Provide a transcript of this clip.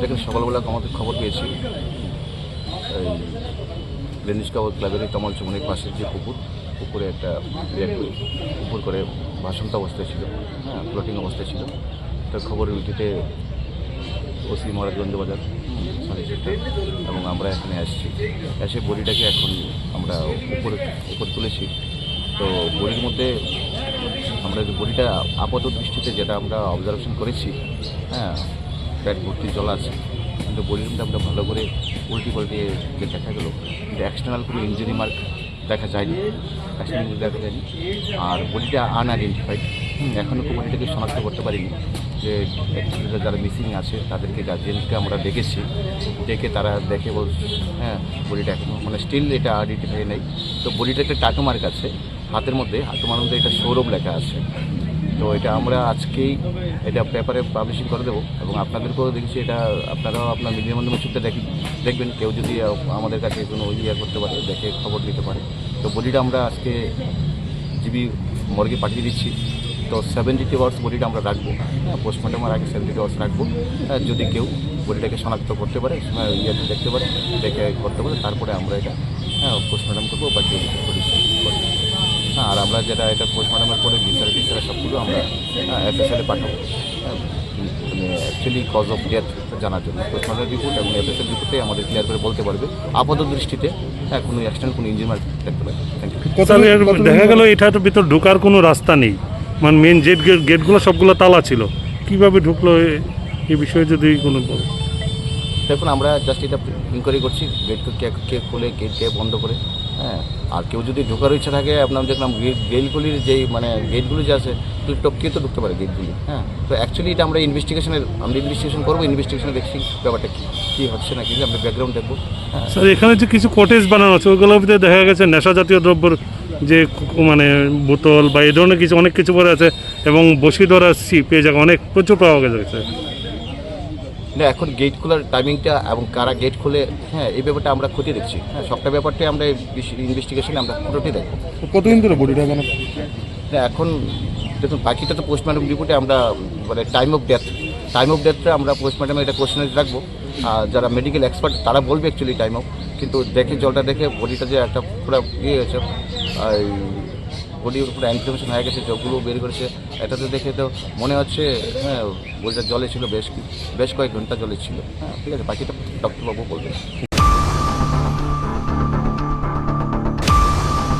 দেখুন সকালবেলা আমাদের খবর পেয়েছি। এই লেনিস্কা ক্লাবের কামাল চমনের পাশের যে পুকুর পুকুরে একটা উপর পুকুর করে ভাসন্ত অবস্থায় ছিল হ্যাঁ ফ্লোটিং অবস্থায় ছিল। তার খবরের ভিত্তিতে ওসি মহারাজগঞ্জ বাজার সাড়ে চারটে এবং আমরা এখানে আসছি। এসে বডিটাকে এখন আমরা উপরে, উপর তুলেছি। তো বডির মধ্যে আমরা বডিটা আপাত দৃষ্টিতে যেটা আমরা অবজারভেশন করেছি হ্যাঁ প্যাট ভর্তি জল আছে, কিন্তু বডির মধ্যে আমরা ভালো করে উল্টি পাল্টে যে দেখা গেলো, কিন্তু এক্সটার্নাল কোনো ইঞ্জুরি মার্ক দেখা যায়নি। এক্সটার্নাল দেখা যায়নি। আর বডিটা আনআইডেন্টিফাইড এখনও তো বডিটাকে শনাক্ত করতে পারিনি। যে অ্যাকচুয়ালি যারা মিসিং আছে তাদেরকে গার্জিয়ানকে আমরা দেখেছি। ডেকে তারা দেখে বল হ্যাঁ বডিটা এখনও মানে স্টিল এটা আইডেন্টিফাই নেই। তো বডিটা একটা টাটু মার্ক আছে। হাতের মধ্যে হাতের মধ্যে এটা সৌরভ লেখা আছে। তো এটা আমরা আজকেই এটা পেপারে পাবলিশিং করে দেবো এবং আপনাদেরকেও দেখছি এটা আপনারাও আপনার মিডিয়ার মাধ্যমে ছুটতে দেখি দেখবেন। কেউ যদি আমাদের কাছে কোনো ইয়ে করতে পারে দেখে খবর দিতে পারে। তো বডিটা আমরা আজকে জিবি মর্গে পাঠিয়ে দিচ্ছি। তো সেভেন্টি টু আওয়ার্স বডিটা আমরা রাখব। হ্যাঁ পোস্টমর্টমের আগে সেভেন্টি টু আওয়ার্স রাখব। হ্যাঁ, যদি কেউ বডিটাকে শনাক্ত করতে পারে হ্যাঁ, ইয়েতে দেখতে পারে দেখে করতে পারে তারপরে আমরা এটা হ্যাঁ পোস্টমর্টম করব বা কেউ পুলিশ করব হ্যাঁ আর আমরা যেটা এটা পোস্টমর্টমের পরে বিচার টিচার সবগুলো আমরা এফএসএলে পাঠাবো। মানে অ্যাকচুয়ালি কজ অফ ডেথ জানার জন্য। পোস্টমর্টম রিপোর্ট এবং এফএসএল রিপোর্টে আমাদের ক্লিয়ার করে বলতে পারবে। আপাত দৃষ্টিতে হ্যাঁ কোনো অ্যাক্সিডেন্ট কোনো ইঞ্জিন মার্ক দেখতে পাবে। ইউ দেখা গেল এটার ভিতর ঢোকার কোনো রাস্তা নেই। মানে মেন গেট গেট গেটগুলো সবগুলো তালা ছিল। কীভাবে ঢুকলো এ- এই বিষয়ে যদি কোনো বল- দেখুন আমরা জাস্ট এটা ইনকোয়ারি করছি। গেট কে কে খোলে কে কে বন্ধ করে। হ্যাঁ আর কেউ যদি ঢোকার ইচ্ছা থাকে, আপনার দেখলাম গেট গেটগুলির যেই মানে গেটগুলি যে আছে টপকে তো ঢুকতে পারে গেটগুলি হ্যাঁ। তো অ্যাকচুয়ালি এটা আমরা ইনভেস্টিগেশনের আমরা ইনভেস্টিগেশন করব ইনভেস্টিগেশনে দেখছি ব্যাপারটা কী কী হচ্ছে না কি আমরা ব্যাকগ্রাউন্ড দেখব স্যার এখানে যে কিছু কটেজ বানানো আছে ওইগুলোর ভিতরে দেখা গেছে, নেশা জাতীয় দ্রব্যর যে মানে বোতল বা এই ধরনের কিছু, অনেক কিছু পরে আছে, এবং বসি ধরা ছিপ এই জায়গা অনেক, প্রচুর পাওয়া গেছে। না এখন গেট খোলার টাইমিংটা এবং কারা গেট খোলে হ্যাঁ এই ব্যাপারটা আমরা খতিয়ে দেখছি। হ্যাঁ সবটা ব্যাপারটাই আমরা ইনভেস্টিগেশনে আমরা পুরোটাই দেখব। কতদিন ধরে বডিটা এখানে? না, এখন দেখুন বাকিটা তো পোস্টমর্টম রিপোর্টে আমরা মানে time of death time of ডেথটা আমরা পোস্টমর্টমে এটা কোশ্চেনে রাখব। আর যারা মেডিকেল এক্সপার্ট তারা বলবে অ্যাকচুয়ালি টাইম অফ কিন্তু দেখে জলটা দেখে বডিটা যে একটা পুরো ইয়ে হয়েছে আর বডি পুরো ইনফ্লামেশন হয়ে গেছে জবগুলো বের করেছে। এটাতে দেখে তো মনে হচ্ছে হ্যাঁ বইটা জলে ছিল, বেশ বেশ কয়েক ঘণ্টা জলে ছিল। হ্যাঁ ঠিক আছে, বাকিটা ডক্টরবাবু বলবেন।